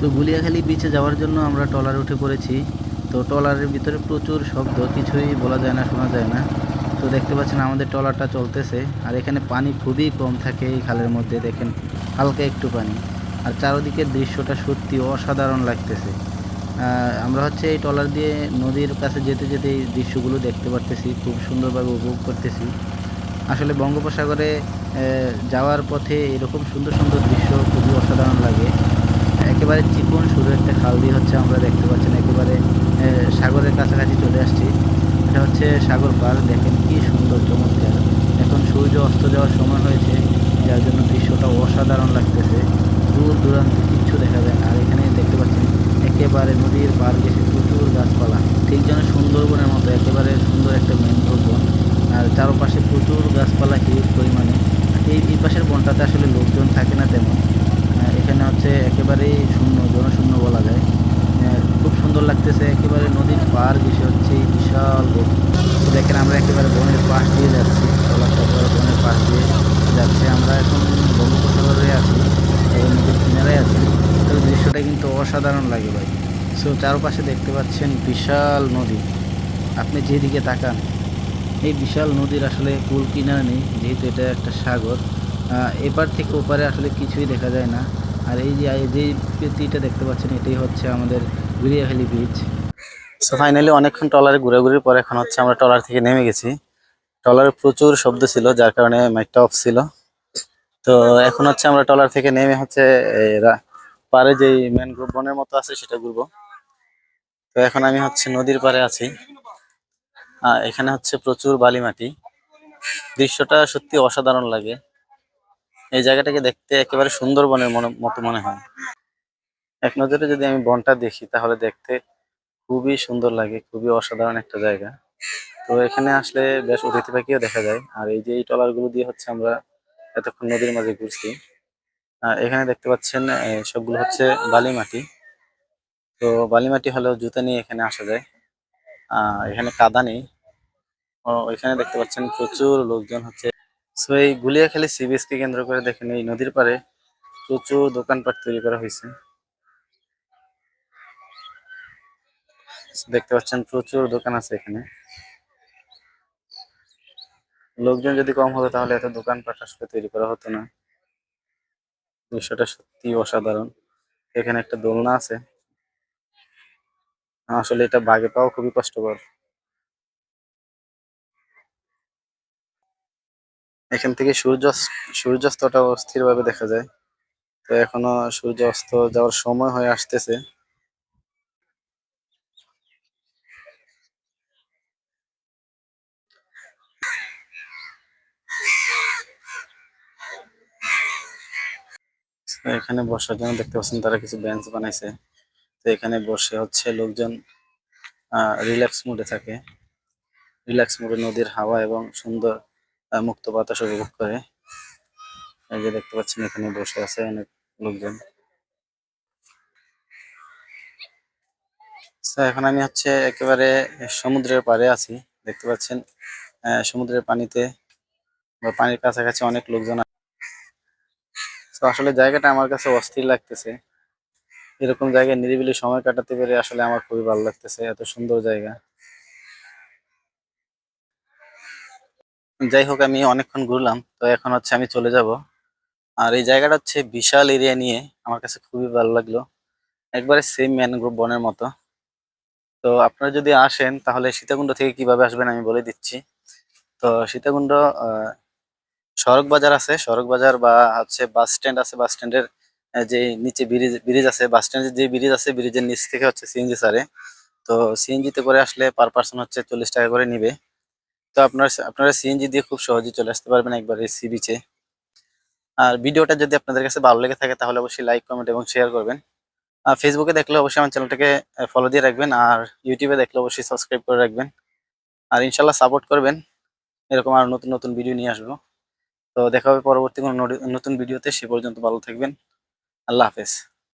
তো গুলিয়াখালী বিচে যাওয়ার জন্য আমরা ট্রলারে উঠে পড়েছি। তো ট্রলারের ভিতরে প্রচুর শব্দ, কিছুই বলা যায় না, শোনা যায় না। তো দেখতে পাচ্ছেন আমাদের ট্রলারটা চলতেছে। আর এখানে পানি খুবই কম থাকে এই খালের মধ্যে, দেখেন, হালকা একটু পানি। আর চারদিকের দৃশ্যটা সত্যি অসাধারণ লাগতেছে। আমরা হচ্ছে এই ট্রলার দিয়ে নদীর কাছে যেতে যেতে এই দৃশ্যগুলো দেখতে পারতেছি, খুব সুন্দরভাবে উপভোগ করতেছি। আসলে বঙ্গোপসাগরে যাওয়ার পথে এরকম সুন্দর সুন্দর দৃশ্য খুবই অসাধারণ লাগে। একেবারে চিকন শুরু একটা খাল দিয়ে হচ্ছে আমরা দেখতে পাচ্ছেন, একেবারে সাগরের কাছাকাছি চলে আসছি। এটা হচ্ছে সাগর পার দেখেন কি সুন্দর চমৎকার। এখন সূর্য অস্ত যাওয়ার সময় হয়েছে, যার জন্য দৃশ্যটা অসাধারণ লাগতেছে। দূর দূরান্ত কিচ্ছু দেখা যায় আর এখানে দেখতে পাচ্ছেন, একেবারে নদীর পার গেছে প্রচুর গাছপালা। ঠিক যেন সুন্দরবনের মতো, একেবারে সুন্দর একটা ম্যানগ্রোভ বন। আর চারপাশে প্রচুর গাছপালা, হিউজ পরিমাণে। এই এই পাশের বনটাতে আসলে লোকজন থাকে না তেমন। এখানে হচ্ছে একেবারেই শূন্য, জনশূন্য বলা যায়। খুব সুন্দর লাগতেছে, একেবারে নদীর পার ঘেসে হচ্ছে বিশাল বন। দেখেন আমরা একেবারে বনের পাশ দিয়ে যাচ্ছি চলাচল বনের পাশ দিয়ে যাচ্ছে। আমরা এখন বঙ্গোপসাগরে আছি, এবং নদীর কিনারায় আছি। তো দৃশ্যটা কিন্তু অসাধারণ লাগে ভাই। সো চারপাশে দেখতে পাচ্ছেন বিশাল নদী। আপনি যেদিকে তাকান, এই বিশাল নদীর আসলে কুল কিনারা নেই, যেহেতু এটা একটা সাগর এপার থেকে ওপারে আসলে কিছুই দেখা যায় না। আর এই যে যে পেতিটা দেখতে পাচ্ছেন, এটাই হচ্ছে আমাদের গুড়িয়াখালী বিচ সো ফাইনালি অনেকক্ষণ ট্রলারে ঘুরাঘুরির পর এখন হচ্ছে আমরা ট্রলার থেকে নেমে গেছি। ট্রলারে প্রচুর শব্দ ছিল, যার কারণে মাইকটা অফ ছিল। তো এখন হচ্ছে আমরা ট্রলার থেকে নেমে হচ্ছে পারে যে ম্যানগ্রোভ বনের মতো আছে সেটা ঘুরবো। তো এখন আমি হচ্ছে নদীর পাড়ে আছি। এখানে হচ্ছে প্রচুর বালি মাটি দৃশ্যটা সত্যি অসাধারণ লাগে। এই জায়গাটাকে দেখতে একেবারে সুন্দরবনের মতো মনে হয়। এক নজরে যদি আমি বনটা দেখি, তাহলে দেখতে খুবই সুন্দর লাগে, খুবই অসাধারণ একটা জায়গা। তো এখানে আসলে বেশ অতিথি পাখিও দেখা যায়। আর এই যে এই ট্রলারগুলো দিয়ে হচ্ছে আমরা এতক্ষণ নদীর মাঝে ঘুরছি এখানে দেখতে পাচ্ছেন সবগুলো হচ্ছে বালি মাটি তো বালি মাটি হলেও জুতা নিয়ে এখানে আসা যায়। এখানে কাদা নেই। ও, এখানে দেখতে পাচ্ছেন প্রচুর লোকজন হচ্ছে সো এই গুলিয়াখালী সি বিচ কে কেন্দ্র করে দেখেন এই নদীর পাড়ে প্রচুর দোকানপাট তৈরি করা হয়েছে। দেখতে পাচ্ছেন প্রচুর দোকান আছে এখানে। লোকজন যদি কম হতো তাহলে এত দোকানপাট আসলে তৈরি করা হতো না। দৃশ্যটা সত্যি অসাধারণ। এখানে একটা দোলনা আছে। আসলে এটা বাগে পাওয়া খুবই কষ্টকর। এখান থেকে সূর্য সূর্যাস্তটা অস্থির ভাবে দেখা যায়। তো এখনও সূর্য অস্ত যাওয়ার সময় হয়ে আসতেছে। এখানে বসার জন্য দেখতে পাচ্ছেন তারা কিছু বেঞ্চ বানাইছে। তো এখানে বসে হচ্ছে লোকজন রিল্যাক্স মুডে থাকে। রিল্যাক্স মুডে নদীর হাওয়া এবং সুন্দর মুক্ত বাতাস উপভোগ করে। এই যে দেখতে পাচ্ছেন, এখানে বসে আছে অনেক লোকজন। এখন আমি হচ্ছে একেবারে সমুদ্রের পাড়ে আছি। দেখতে পাচ্ছেন সমুদ্রের পানিতে বা পানির কাছাকাছি অনেক লোকজন। তো আসলে জায়গাটা আমার কাছে অস্থির লাগতেছে। এরকম জায়গায় নিরিবিলি সময় কাটাতে পেরে আসলে আমার খুবই ভালো লাগতেছে। এত সুন্দর জায়গা। যাই হোক, আমি অনেকক্ষণ ঘুরলাম, তো এখন হচ্ছে আমি চলে যাব। আর এই জায়গাটা হচ্ছে বিশাল এরিয়া নিয়ে আমার কাছে খুবই ভালো লাগল। একবারে সেম ম্যানগ্রোভ বনের মতো। তো আপনারা যদি আসেন, তাহলে সীতাকুণ্ড থেকে কীভাবে আসবেন আমি বলে দিচ্ছি। তো সীতাকুণ্ড সড়ক বাজার আছে। সড়ক বাজার বা হচ্ছে বাস স্ট্যান্ড আছে। বাস স্ট্যান্ডের যে নিচে ব্রিজ ব্রিজ আছে। বাস স্ট্যান্ডের যে ব্রিজ আছে ব্রিজের নিচ থেকে হচ্ছে সিএনজি সারে। তো সিএনজিতে করে আসলে পার পার্সন হচ্ছে চল্লিশ টাকা করে নিবে। তো আপনার আপনারা সিএনজি দিয়ে খুব সহজেই চলে আসতে পারবেন একবারে সি বিচে আর ভিডিওটা যদি আপনাদের কাছে ভালো লেগে থাকে, তাহলে অবশ্যই লাইক কমেন্ট এবং শেয়ার করবেন। আর ফেসবুকে দেখলে অবশ্যই আমার চ্যানেলটাকে ফলো দিয়ে রাখবেন। আর ইউটিউবে দেখলে অবশ্যই সাবস্ক্রাইব করে রাখবেন। আর ইনশাল্লাহ সাপোর্ট করবেন। এরকম আর নতুন নতুন ভিডিও নিয়ে আসব। তো দেখা হবে পরবর্তী কোনো নতুন ভিডিওতে সে পর্যন্ত ভালো থাকবেন। আল্লাহ হাফেজ।